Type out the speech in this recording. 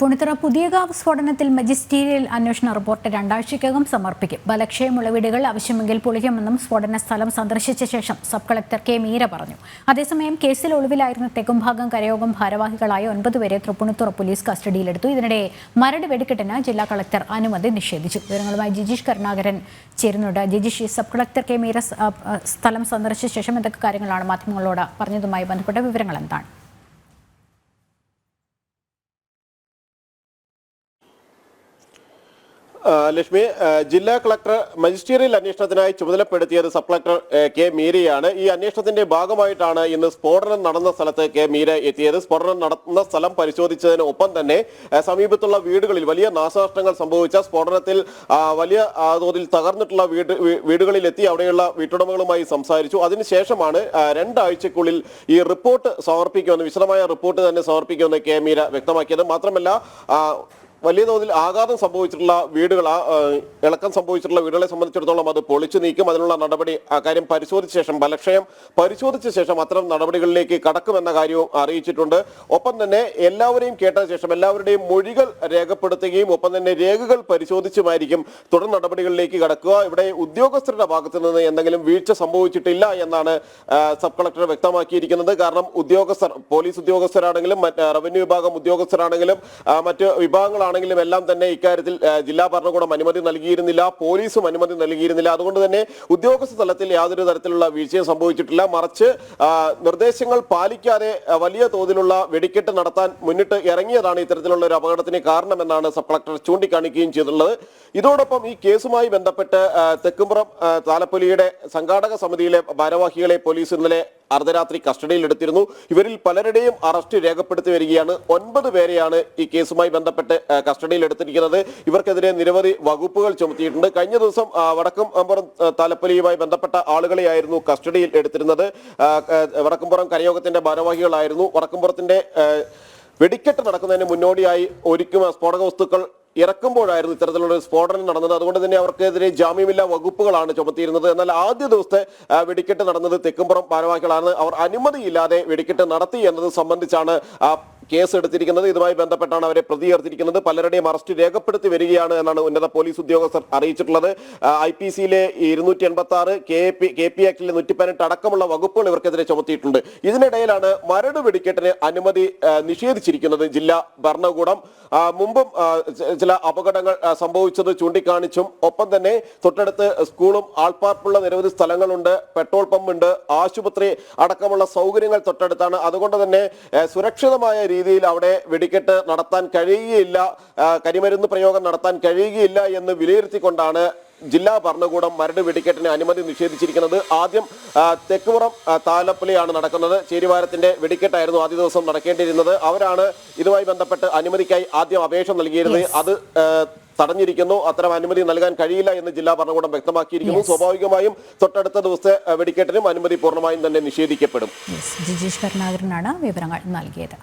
തൃപ്പൂണിത്തുറ പുതിയകാവ് സ്ഫോടനത്തിൽ മജിസ്റ്റീരിയൽ അന്വേഷണ റിപ്പോർട്ട് രണ്ടാഴ്ചയ്ക്കകം സമർപ്പിക്കും. ബലക്ഷയമുള്ള വീടുകൾ ആവശ്യമെങ്കിൽ പൊളിക്കുമെന്നും സ്ഫോടന സ്ഥലം സന്ദർശിച്ച ശേഷം സബ് കളക്ടർ കെ മീര പറഞ്ഞു. അതേസമയം കേസിൽ ഒളിവിലായിരുന്ന തെക്കുംഭാഗം കരയോഗം ഭാരവാഹികളായ ഒൻപത് പേരെ തൃപ്പൂണിത്തുറ പോലീസ് കസ്റ്റഡിയിലെടുത്തു. ഇതിനിടെ മരട് വെടിക്കെട്ടിന് ജില്ലാ കളക്ടർ അനുമതി നിഷേധിച്ചു. വിവരങ്ങളുമായി ജിജീഷ് കരുണാകരൻ ചേരുന്നുണ്ട്. Jijeesh sub collector K Meera സ്ഥലം സന്ദർശിച്ച ശേഷം എന്തൊക്കെ കാര്യങ്ങളാണ് മാധ്യമങ്ങളോട് പറഞ്ഞതുമായി ബന്ധപ്പെട്ട വിവരങ്ങൾ എന്താണ്? ലക്ഷ്മി ജില്ലാ കളക്ടർ മജിസ്ട്രേറിയൽ അന്വേഷണത്തിനായി ചുമതലപ്പെടുത്തിയത് സബ് കളക്ടർ കെ മീരയാണ്. ഈ അന്വേഷണത്തിന്റെ ഭാഗമായിട്ടാണ് ഇന്ന് സ്ഫോടനം നടന്ന സ്ഥലത്ത് കെ മീര എത്തിയത്. സ്ഫോടനം നടന്ന സ്ഥലം പരിശോധിച്ചതിന് ഒപ്പം തന്നെ സമീപത്തുള്ള വീടുകളിൽ വലിയ നാശനഷ്ടങ്ങൾ സംഭവിച്ച സ്ഫോടനത്തിൽ വലിയ തോതിൽ തകർന്നിട്ടുള്ള വീട് വീടുകളിൽ എത്തി അവിടെയുള്ള വീട്ടുടമകളുമായി സംസാരിച്ചു. അതിനുശേഷമാണ് രണ്ടാഴ്ചക്കുള്ളിൽ ഈ റിപ്പോർട്ട് സമർപ്പിക്കുമെന്ന് വിശദമായ റിപ്പോർട്ട് തന്നെ സമർപ്പിക്കുമെന്ന് കെ മീര വ്യക്തമാക്കിയത്. മാത്രമല്ല വലിയ തോതിൽ ആഘാതം സംഭവിച്ചിട്ടുള്ള വീടുകൾ ഇളക്കം സംഭവിച്ചിട്ടുള്ള വീടുകളെ സംബന്ധിച്ചിടത്തോളം അത് പൊളിച്ചു നീക്കും. അതിനുള്ള നടപടി ആ കാര്യം പരിശോധിച്ച ശേഷം ബലക്ഷയം പരിശോധിച്ച ശേഷം അത്തരം നടപടികളിലേക്ക് കടക്കുമെന്ന കാര്യവും അറിയിച്ചിട്ടുണ്ട്. ഒപ്പം തന്നെ എല്ലാവരെയും കേട്ട ശേഷം എല്ലാവരുടെയും മൊഴികൾ രേഖപ്പെടുത്തുകയും ഒപ്പം തന്നെ രേഖകൾ പരിശോധിച്ചുമായിരിക്കും തുടർ നടപടികളിലേക്ക് കടക്കുക. ഇവിടെ ഉദ്യോഗസ്ഥരുടെ ഭാഗത്തു നിന്ന് എന്തെങ്കിലും വീഴ്ച സംഭവിച്ചിട്ടില്ല എന്നാണ് സബ് കളക്ടർ വ്യക്തമാക്കിയിരിക്കുന്നത്. കാരണം ഉദ്യോഗസ്ഥർ പോലീസ് ഉദ്യോഗസ്ഥരാണെങ്കിലും മറ്റ് റവന്യൂ വിഭാഗം ഉദ്യോഗസ്ഥരാണെങ്കിലും മറ്റ് മറ്റ് വിഭാഗങ്ങളാണെങ്കിലും എല്ലാം തന്നെ ഇക്കാര്യത്തിൽ ജില്ലാ ഭരണകൂടം അനുമതി നൽകിയിരുന്നില്ല പോലീസും അനുമതി നൽകിയിരുന്നില്ല. അതുകൊണ്ട് തന്നെ ഉദ്യോഗസ്ഥ തലത്തിൽ യാതൊരു തരത്തിലുള്ള വീഴ്ചയും സംഭവിച്ചിട്ടില്ല. മറിച്ച് നിർദ്ദേശങ്ങൾ പാലിക്കാതെ വലിയ തോതിലുള്ള വെടിക്കെട്ട് നടത്താൻ മുന്നിട്ട് ഇറങ്ങിയതാണ് ഇത്തരത്തിലുള്ള ഒരു അപകടത്തിന് കാരണമെന്നാണ് സബ് കളക്ടർ ചൂണ്ടിക്കാണിക്കുകയും ചെയ്തിട്ടുള്ളത്. ഇതോടൊപ്പം ഈ കേസുമായി ബന്ധപ്പെട്ട് തെക്കുംപുറം താലപ്പൊലിയുടെ സംഘാടക സമിതിയിലെ ഭാരവാഹികളെ പോലീസ് ഇന്നലെ അർദ്ധരാത്രി കസ്റ്റഡിയിൽ എടുത്തിരുന്നു ഇവരിൽ പലരുടെയും അറസ്റ്റ് രേഖപ്പെടുത്തി വരികയാണ്. ഒൻപത് പേരെയാണ് ഈ കേസുമായി ബന്ധപ്പെട്ട് കസ്റ്റഡിയിൽ എടുത്തിരിക്കുന്നത് ഇവർക്കെതിരെ നിരവധി വകുപ്പുകൾ ചുമത്തിയിട്ടുണ്ട്. കഴിഞ്ഞ ദിവസം ആ, വടക്കും അമ്പുറം ആ, താലപ്പൊലിയുമായി ബന്ധപ്പെട്ട ആളുകളെയായിരുന്നു കസ്റ്റഡിയിൽ എടുത്തിരുന്നത്. വടക്കുംപുറം കരയോഗത്തിന്റെ ഭാരവാഹികളായിരുന്നു. വടക്കുംപുറത്തിന്റെ വെടിക്കെട്ട് നടക്കുന്നതിന് മുന്നോടിയായി ഒരുക്കുന്ന സ്ഫോടക വസ്തുക്കൾ ഇറക്കുമ്പോഴായിരുന്നു ഇത്തരത്തിലുള്ള സ്ഫോടനം നടന്നത്. അതുകൊണ്ട് തന്നെ അവർക്കെതിരെ ജാമ്യമില്ലാ വകുപ്പുകളാണ് ചുമത്തിയിരുന്നത്. എന്നാൽ ആദ്യ ദിവസത്തെ വെടിക്കെട്ട് നടന്നത് തെക്കുംപുറം ഭാരവാഹികളാണ്. അവർ അനുമതിയില്ലാതെ വെടിക്കെട്ട് നടത്തി എന്നത് സംബന്ധിച്ചാണ് കേസ് എടുത്തിരിക്കുന്നത് ഇതുമായി ബന്ധപ്പെട്ടാണ് അവരെ പ്രതി പലരുടെയും അറസ്റ്റ് രേഖപ്പെടുത്തി വരികയാണ് എന്നാണ് ഉന്നത പോലീസ് ഉദ്യോഗസ്ഥർ അറിയിച്ചിട്ടുള്ളത്. ഐ പി സിയിലെ ഇരുന്നൂറ്റി എൺപത്തി ആറ് കെ പി ആക്ടിലെ നൂറ്റി പതിനെട്ട് അടക്കമുള്ള വകുപ്പുകൾ ഇവർക്കെതിരെ ചുമത്തിയിട്ടുണ്ട്. ഇതിനിടയിലാണ് മരട് വെടിക്കെട്ടിന് അനുമതി നിഷേധിച്ചിരിക്കുന്നത് ജില്ലാ ഭരണകൂടം. മുമ്പും ചില അപകടങ്ങൾ സംഭവിച്ചത് ചൂണ്ടിക്കാണിച്ചും ഒപ്പം തന്നെ തൊട്ടടുത്ത് സ്കൂളും ആൾപ്പാർപ്പുള്ള നിരവധി സ്ഥലങ്ങളുണ്ട്. പെട്രോൾ പമ്പ് ഉണ്ട് ആശുപത്രി അടക്കമുള്ള സൗകര്യങ്ങൾ തൊട്ടടുത്താണ്. അതുകൊണ്ട് തന്നെ സുരക്ഷിതമായ രീതിയിൽ അവിടെ വെടിക്കെട്ട് നടത്താൻ കഴിയുകയില്ല കരിമരുന്ന് പ്രയോഗം നടത്താൻ കഴിയുകയില്ല എന്ന് വിലയിരുത്തിക്കൊണ്ടാണ് ജില്ലാ ഭരണകൂടം മരട് വെടിക്കെട്ടിന് അനുമതി നിഷേധിച്ചിരിക്കുന്നത്. ആദ്യം തെക്കുപുറം ആ, നടക്കുന്നത്. ചേരിവാരത്തിന്റെ വെടിക്കെട്ടായിരുന്നു ആദ്യ ദിവസം നടക്കേണ്ടിയിരുന്നത്. അവരാണ് ഇതുമായി ബന്ധപ്പെട്ട് അനുമതിക്കായി ആദ്യം അപേക്ഷ നൽകിയിരുന്നത്. അത് തടഞ്ഞിരിക്കുന്നു. അത്തരം അനുമതി നൽകാൻ കഴിയില്ല എന്ന് ജില്ലാ ഭരണകൂടം വ്യക്തമാക്കിയിരിക്കുന്നു. സ്വാഭാവികമായും തൊട്ടടുത്ത ദിവസത്തെ വെടിക്കെട്ടിനും അനുമതി പൂർണമായും തന്നെ നിഷേധിക്കപ്പെടും. ജിജീഷ് കരുണാകരനാണ് വിവരങ്ങൾ നൽകിയത്.